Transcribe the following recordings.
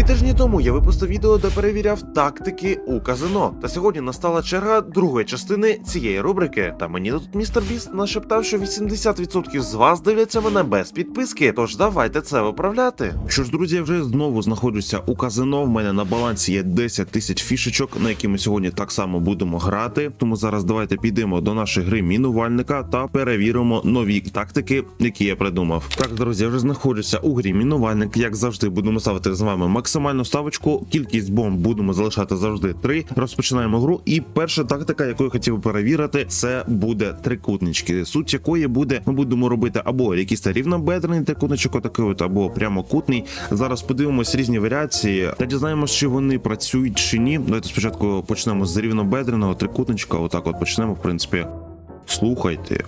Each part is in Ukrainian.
Три тижні тому я випустив відео, де перевіряв тактики у казино. Та сьогодні настала черга другої частини цієї рубрики. Та мені тут містер Біст нашептав, що 80% з вас дивляться мене без підписки. Тож давайте це виправляти. Що ж, друзі, я вже знову знаходжуся у казино. В мене на балансі є 10 тисяч фішечок, на які ми сьогодні так само будемо грати. Тому зараз давайте підемо до нашої гри мінувальника та перевіримо нові тактики, які я придумав. Так, друзі, я вже знаходжуся у грі мінувальник. Як завжди, будемо ставити з вами максимальну ставочку. Кількість бомб будемо залишати завжди три. Розпочинаємо гру. І перша тактика, яку я хотів перевірити, це буде трикутнички. Суть якої буде, ми будемо робити або якийсь рівнобедрений трикутничок, отакий от, або прямокутний. Зараз подивимось різні варіації та дізнаємося, чи вони працюють чи ні. Давайте спочатку почнемо з рівнобедреного трикутничка. Отак, от почнемо, в принципі. Слухайте.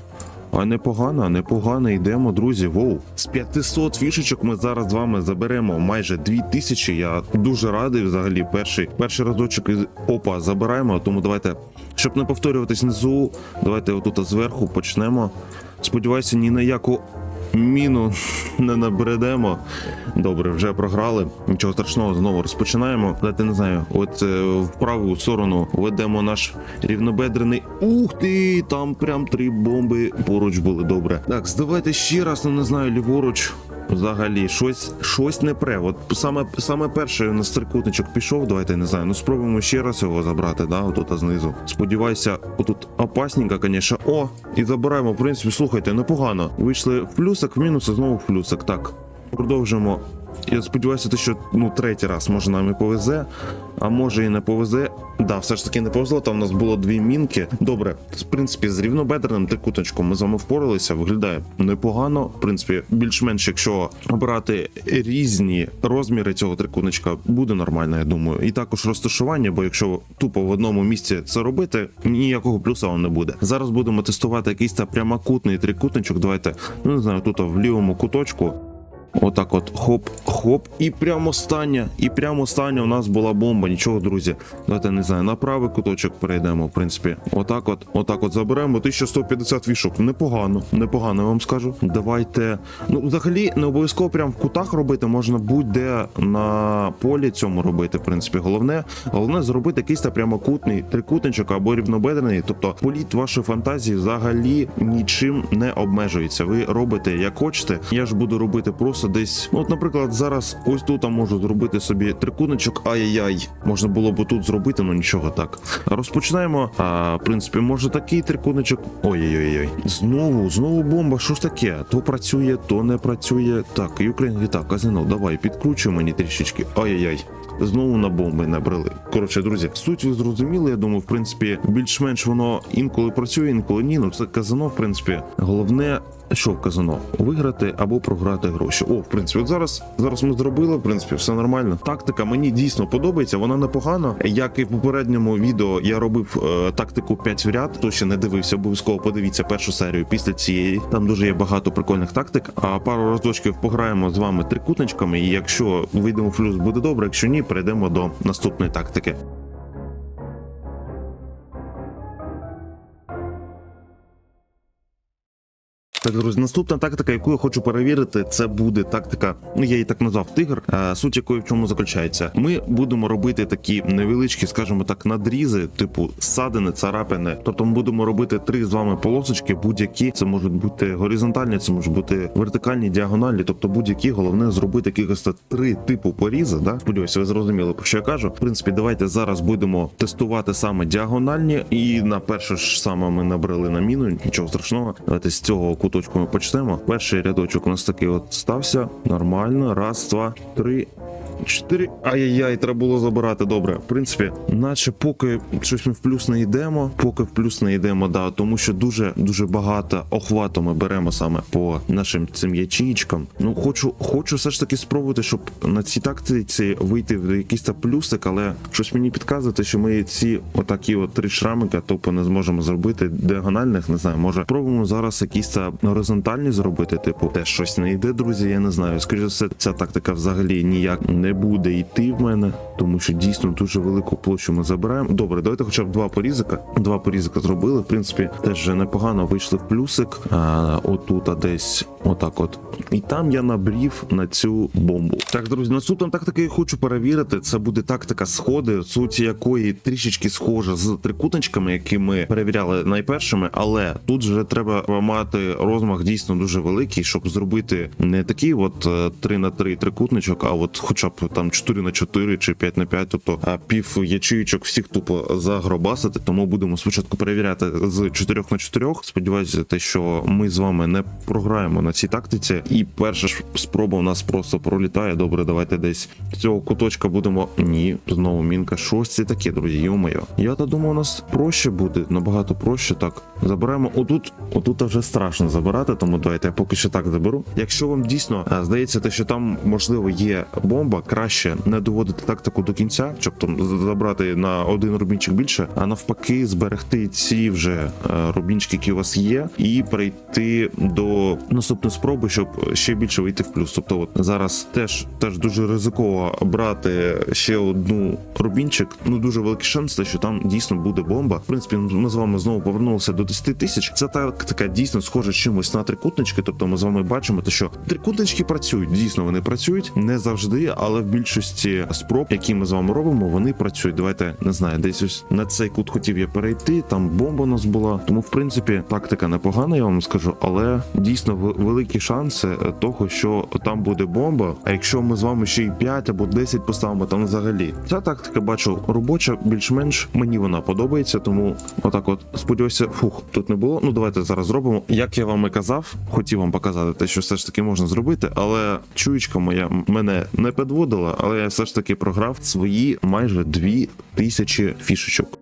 А непогано, непогано йдемо, друзі. Воу. З 500 фішечок ми зараз з вами заберемо майже 2000. Я дуже радий взагалі. Перший перший разочок із опа забираємо. Тому давайте, щоб не повторюватись внизу, давайте отут зверху почнемо. Сподіваюся, ні на яку міну не набредемо. Добре, вже програли. Нічого страшного, знову розпочинаємо. Давайте не знаю, от е, в праву сторону ведемо наш рівнобедрений. Ух ти! Там прям три бомби поруч були. Добре. Так, здавайте ще раз, ну не знаю, ліворуч. Взагалі, щось щось не пре. От саме саме перше на стрикутничок пішов. Давайте не знаю. Ну спробуємо ще раз його забрати. Да, отут знизу. Сподіваюся, отут опасненько, звісно. О, і забираємо. В принципі, слухайте, непогано. Вийшли в плюсик, в мінус, знову в плюсик. Так, продовжуємо. Я сподіваюся, те, що ну третій раз може нам і повезе, а може і не повезе. Да, все ж таки не повезло. Там у нас було дві мінки. Добре, в принципі, з рівнобедреним трикутничком ми з вами впоралися. Виглядає непогано. В принципі, більш-менш, якщо обирати різні розміри цього трикутничка, буде нормально, я думаю. І також розташування, бо якщо тупо в одному місці це робити, ніякого плюса вам не буде. Зараз будемо тестувати якийсь та прямокутний трикутничок. Давайте, ну не знаю, тут в лівому куточку. Отак от хоп, хоп, і прямо остання, і прямо остання у нас була бомба. Нічого, друзі. Давайте не знаю, на правий куточок перейдемо, в принципі. Отак от, отак от заберемо. 1150 вішок. Непогано, непогано, я вам скажу. Давайте. Ну, взагалі, не обов'язково прям в кутах робити, можна будь-де на полі цьому робити. В принципі, головне, головне зробити якийсь та прямокутний трикутничок або рівнобедрений. Тобто політ вашої фантазії взагалі нічим не обмежується. Ви робите як хочете. Я ж буду робити просто десь. Ну, от, наприклад, зараз ось тут можу зробити собі трикутничок. Ай-яй-яй. Можна було б тут зробити, ну нічого так. Розпочинаємо. А, в принципі, може такий трикутничок. Ой-ой-ой. Знову, знову бомба. Що ж таке? То працює, то не працює. Так, Юкрейн, так, казино, давай, підкручуй мені трішечки. Ай-яй-яй. Знову на бомби набрали. Коротше, друзі, суть ви зрозуміли. Я думаю, в принципі, більш-менш воно інколи працює, інколи ні. Ну це казино, в принципі. Головне, що в казино? Виграти або програти гроші. О, в принципі, от зараз зараз ми зробили. В принципі, все нормально. Тактика мені дійсно подобається. Вона непогана. Як і в попередньому відео я робив е, тактику 5 в ряд. Хто ще не дивився, обов'язково подивіться першу серію після цієї. Там дуже є багато прикольних тактик. А пару разочків пограємо з вами трикутничками. І якщо вийдемо в плюс, буде добре. Якщо ні, перейдемо до наступної тактики. Так, друзі, наступна тактика, яку я хочу перевірити, це буде тактика. Ну я її так назвав тигр. Е, Суть якої в чому заключається. Ми будемо робити такі невеличкі, скажімо так, надрізи, типу ссадини, царапини. Тобто ми будемо робити три з вами полосочки, будь-які. Це можуть бути горизонтальні, це можуть бути вертикальні, діагональні. Тобто будь-які головне зробити якихось три типу порізи. Да? Сподіваюся, ви зрозуміли про що я кажу. В принципі, давайте зараз будемо тестувати саме діагональні, і на перше ж саме ми набрали на міну. Нічого страшного. Давайте з цього куточку ми почнемо. Перший рядочок у нас такий от стався. Нормально. Раз, два, три. Чотири. Ай-яй-яй, треба було забирати. Добре. В принципі, наче поки щось ми в плюс не йдемо, поки в плюс не йдемо, да, тому що дуже дуже багато охвату ми беремо саме по нашим цим ячеїчкам. Ну, хочу, хочу все ж таки спробувати, щоб на цій тактиці вийти в якийсь та плюсик, але щось мені підказує, що ми ці отакі от три шрамика тупо не зможемо зробити діагональних. Не знаю, може пробуємо зараз якісь та горизонтальні зробити. Типу, теж щось не йде, друзі. Я не знаю. Скоріше все, ця тактика взагалі ніяк не буде йти в мене, тому що дійсно дуже велику площу ми забираємо. Добре, давайте хоча б два порізика. Два порізика зробили. В принципі, теж вже непогано вийшли в плюсик. А, отут а десь Отак от. І там я набрів на цю бомбу. Так, друзі, наступна тактика, я хочу перевірити. Це буде тактика сходи, суть якої трішечки схожа з трикутничками, які ми перевіряли найпершими, але тут вже треба мати розмах дійсно дуже великий, щоб зробити не такий от 3 на 3 трикутничок, а от хоча б там 4 на 4 чи 5 на 5, тобто пів ячеїчок всіх тупо загробасити. Тому будемо спочатку перевіряти з 4 на 4. Сподіваюся, те, що ми з вами не програємо на цій тактиці. І перша ж спроба у нас просто пролітає. Добре, давайте десь цього куточка будемо. Ні, знову мінка. Щось це таке, друзі. Йо-моє. Я то думав, у нас проще буде, набагато проще. Так заберемо отут. Отут вже страшно забирати, тому давайте я поки що так заберу. Якщо вам дійсно здається, те, що там можливо є бомба, краще не доводити тактику до кінця, щоб там забрати на один рубінчик більше, а навпаки, зберегти ці вже е, рубінчики, які у вас є, і перейти до наступної спроби, щоб ще більше вийти в плюс. Тобто, от зараз теж теж дуже ризиково брати ще одну рубінчик. Ну дуже великий шанс, те, що там дійсно буде бомба. В принципі, ми з вами знову повернулися до 10 тисяч. Це тактика дійсно схожа чимось на трикутнички. Тобто, ми з вами бачимо, те, що трикутнички працюють. Дійсно, вони працюють не завжди, але в більшості спроб, які ми з вами робимо, вони працюють. Давайте не знаю, десь ось на цей кут хотів я перейти. Там бомба у нас була. Тому, в принципі, тактика непогана, я вам скажу, але дійсно в- великі шанси е, того, що там буде бомба. А якщо ми з вами ще й 5 або 10 поставимо, там взагалі ця тактика бачу робоча, більш-менш мені вона подобається. Тому отак, от сподіваюся, фух, тут не було. Ну давайте зараз зробимо. Як я вам і казав, хотів вам показати те, що все ж таки можна зробити, але чуєчка моя мене не підводила, але я все ж таки програв свої майже 2000 фішечок.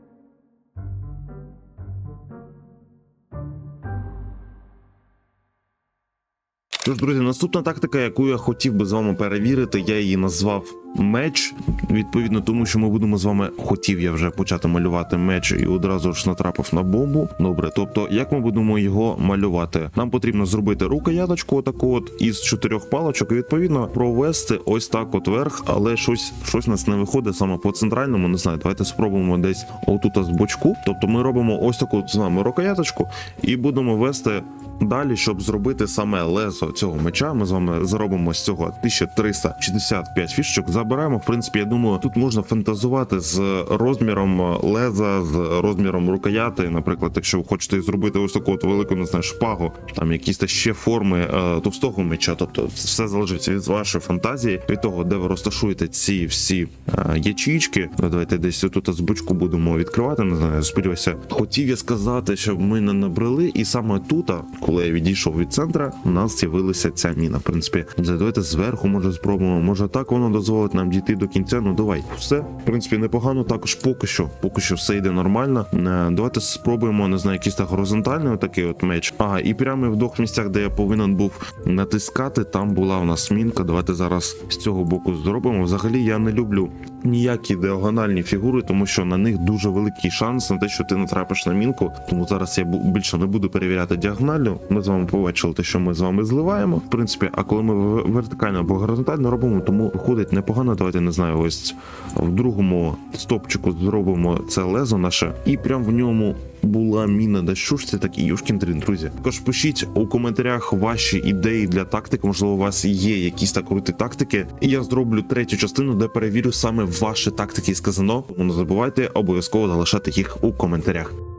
Тож, друзі, наступна тактика, яку я хотів би з вами перевірити, я її назвав меч. Відповідно, тому що ми будемо з вами хотів я вже почати малювати меч і одразу ж натрапив на бомбу. Добре, тобто, як ми будемо його малювати? Нам потрібно зробити рукояточку, отаку от із чотирьох палочок, і відповідно провести ось так от вверх, але щось щось у нас не виходить саме по центральному. Не знаю, давайте спробуємо десь отут з бочку. Тобто, ми робимо ось таку з вами рукояточку і будемо вести Далі, щоб зробити саме лезо цього меча, ми з вами зробимо з цього 1365 фішечок. Забираємо. В принципі, я думаю, тут можна фантазувати з розміром леза, з розміром рукояти. Наприклад, якщо ви хочете зробити ось таку от велику, не знаю, шпагу, там якісь та ще форми е, товстого меча. Тобто, все залежить від вашої фантазії, від того, де ви розташуєте ці всі е, ячейки. Ну, Давайте десь тут з бочку будемо відкривати. Не знаю, сподіваюся. Хотів я сказати, щоб ми не набрали, і саме тут, коли я відійшов від центра, у нас з'явилася ця міна. В принципі, давайте зверху може спробуємо. Може так воно дозволить нам дійти до кінця. Ну давай, все. В принципі, непогано. Також поки що, поки що все йде нормально. Е, Давайте спробуємо, не знаю, якийсь так горизонтальний отакий от меч. Ага, і прямо в двох місцях, де я повинен був натискати, там була у нас мінка. Давайте зараз з цього боку зробимо. Взагалі я не люблю ніякі діагональні фігури, тому що на них дуже великий шанс на те, що ти натрапиш на мінку. Тому зараз я більше не буду перевіряти діагонально. Ми з вами побачили те, що ми з вами зливаємо. В принципі, а коли ми вертикально або горизонтально робимо, тому виходить непогано. Давайте не знаю, ось в другому стопчику зробимо це лезо наше, і прям в ньому. Була міна, ж це такі юшкін дрін, друзі. Також пишіть у коментарях ваші ідеї для тактик. Можливо, у вас є якісь так круті тактики. І я зроблю третю частину, де перевірю саме ваші тактики сказано, казано. Тому не забувайте обов'язково залишати їх у коментарях.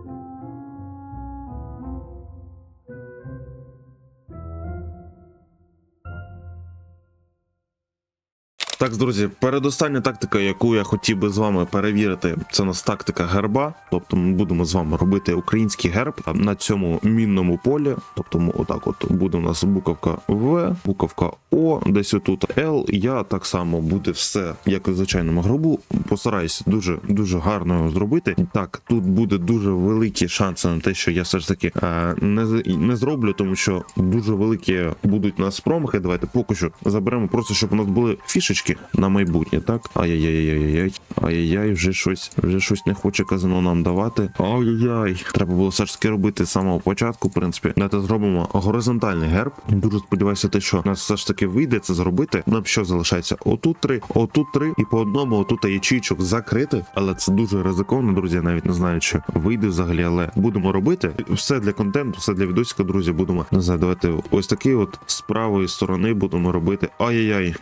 Так, друзі, передостання тактика, яку я хотів би з вами перевірити, це нас тактика герба. Тобто ми будемо з вами робити український герб на цьому мінному полі. Тобто, отак, от буде у нас буковка В, буковка О, десь отут Л. Я так само буде все, як і звичайному гробу. Постараюсь дуже дуже гарно його зробити. Так, тут буде дуже великі шанси на те, що я все ж таки е, не, не зроблю, тому що дуже великі будуть у нас промахи. Давайте поки що заберемо, просто щоб у нас були фішечки. Фішечки на майбутнє, так? Ай-яй-яй-яй-яй. Ай-яй-яй, вже щось, вже щось не хоче казино нам давати. Ай-яй-яй. Треба було все ж таки робити з самого початку, в принципі. Давайте зробимо горизонтальний герб. Дуже сподіваюся, те, що нас все ж таки вийде це зробити. Нам що залишається? Отут три, отут три, і по одному отут ячейчок закрити. Але це дуже ризиковано, друзі. Я навіть не знаю, чи вийде взагалі, але будемо робити. Все для контенту, все для відосика, друзі. Будемо не знаю, давайте ось такий от з правої сторони будемо робити. Ай-яй-яй.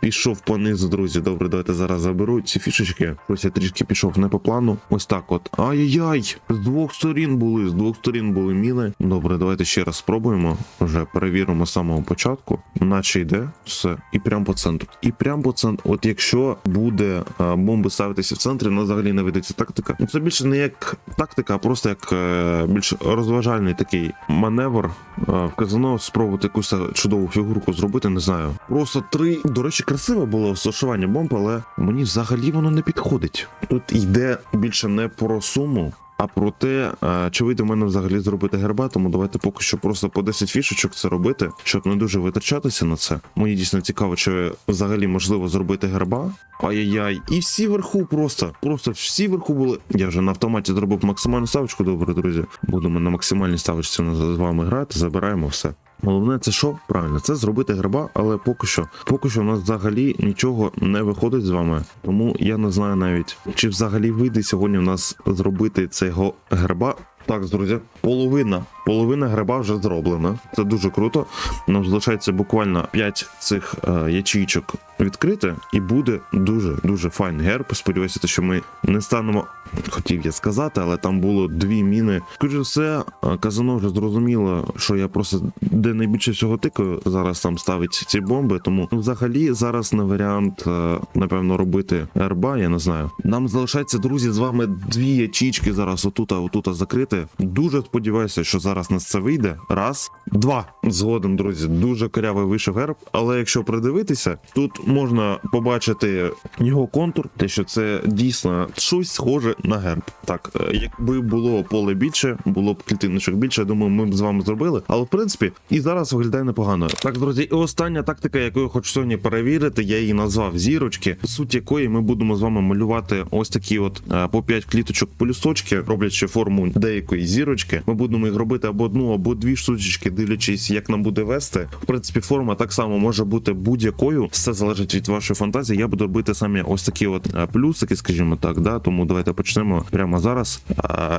Пішов понизу, друзі. Добре, давайте зараз заберу ці фішечки. Ось я трішки пішов не по плану. Ось так от. Ай-яй-яй! З двох сторін були, з двох сторін були міни. Добре, давайте ще раз спробуємо. Вже перевіримо з самого початку. Наче йде все. І прямо по центру. І прямо по центру. От якщо буде а, бомби ставитися в центрі, ну взагалі не ведеться тактика. Ну це більше не як тактика, а просто як е, більш розважальний такий маневр. Е, в казино спробувати якусь чудову фігурку зробити, не знаю. Просто три. До речі, красиве було зашивання бомб, але мені взагалі воно не підходить. Тут йде більше не про суму. А про те, е, чи вийде в мене взагалі зробити герба, тому давайте поки що просто по 10 фішечок це робити, щоб не дуже витрачатися на це. Мені дійсно цікаво, чи взагалі можливо зробити герба. Ай-яй-яй, і всі вверху просто, просто всі вверху були. Я вже на автоматі зробив максимальну ставочку. Добре, друзі. Будемо на максимальній ставочці з вами грати, забираємо все. Головне, це що? Правильно, це зробити гриба, але поки що, поки що в нас взагалі нічого не виходить з вами. Тому я не знаю навіть, чи взагалі вийде сьогодні в нас зробити цього гриба. Так, друзі, половина, половина гриба вже зроблена. Це дуже круто. Нам залишається буквально 5 цих е, ячійчок відкрити, і буде дуже дуже файний герб. Сподіваюся, що ми не станемо. Хотів я сказати, але там було дві міни. Скажу все, е, казано вже зрозуміло, що я просто де найбільше всього тикаю, зараз там ставить ці бомби. Тому взагалі зараз не варіант, е, напевно, робити герба, я не знаю. Нам залишається, друзі, з вами дві ячічки зараз отута, отута закрити. Дуже сподіваюся, що зараз нас це вийде. Раз, два. Згодом, друзі, дуже корявий вийшов герб. Але якщо придивитися, тут можна побачити його контур, те, що це дійсно щось схоже на герб. Так, е, якби було поле більше, було б клітиночок більше, я думаю, ми б з вами зробили. Але в принципі, і зараз виглядає непогано. Так, друзі, і остання тактика, яку я хочу сьогодні перевірити, я її назвав зірочки, суть якої ми будемо з вами малювати ось такі, от е, по 5 кліточок полюсточки, роблячи форму деякої зірочки. Ми будемо їх робити або одну, або дві штучечки, дивлячись, як нам буде вести. В принципі, форма так само може бути будь-якою. Все залежить від вашої фантазії. Я буду робити самі ось такі от е, плюсики, скажімо так. Да, тому давайте почнемо прямо зараз.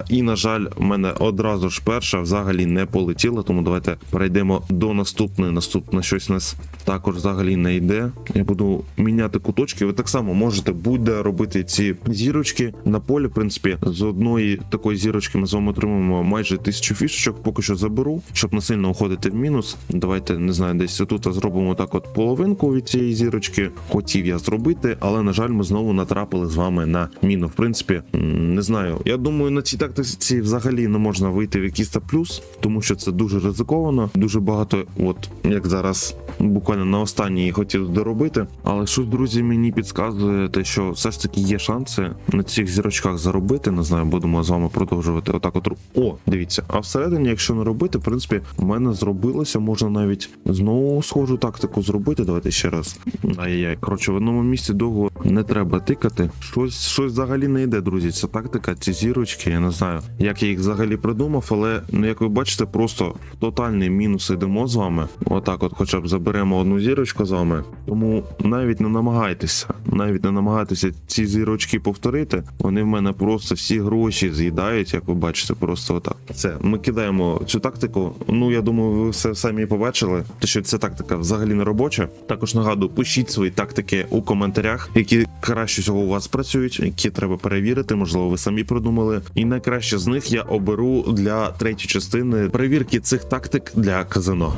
І на жаль, в мене одразу ж перша взагалі не полетіла. Тому давайте перейдемо до наступної. Наступне щось у нас також взагалі не йде. Я буду міняти куточки. Ви так само можете будь-де робити ці зірочки на полі. В принципі, з одної такої зірочки ми з вами отримаємо майже тисячу фішечок. Поки що заберу, щоб не сильно уходити в мінус. Давайте не знаю, десь тут зробимо так, от половинку від цієї зірочки. Хотів я зробити, але на жаль, ми знову натрапили з вами на міну. В принципі, не знаю. Я думаю, на цій тактиці взагалі не можна вийти в якийсь та плюс, тому що це дуже ризиковано. Дуже багато, от як зараз буквально на останній хотів доробити. Але щось, друзі, мені підказує те, що все ж таки є шанси на цих зірочках заробити. Не знаю, будемо з вами продовжувати. Отак, от о, дивіться. А всередині, якщо не робити, в принципі, в мене зробилося. Можна навіть знову схожу тактику зробити. Давайте ще раз. Ай-яй, коротше, в одному місці довго не треба тикати. Щось, щось взагалі не йде, друзі. Ця тактика, ці зірочки, я не знаю, як я їх взагалі придумав, але ну як ви бачите, просто тотальний мінус йдемо з вами. Отак, от, хоча б заберемо одну зірочку з вами. Тому навіть не намагайтеся, навіть не намагайтеся ці зірочки повторити. Вони в мене просто всі гроші з'їдають, як ви бачите, просто отак. Це ми кидаємо цю тактику. Ну я думаю, ви все самі побачили. Те, що ця тактика взагалі не робоча. Також нагадую, пишіть свої тактики у коментарях, які краще всього у вас працюють, які треба перевірити. Можливо, ви самі придумали. І найкраще з них я оберу для третьої частини перевірки цих тактик для казино.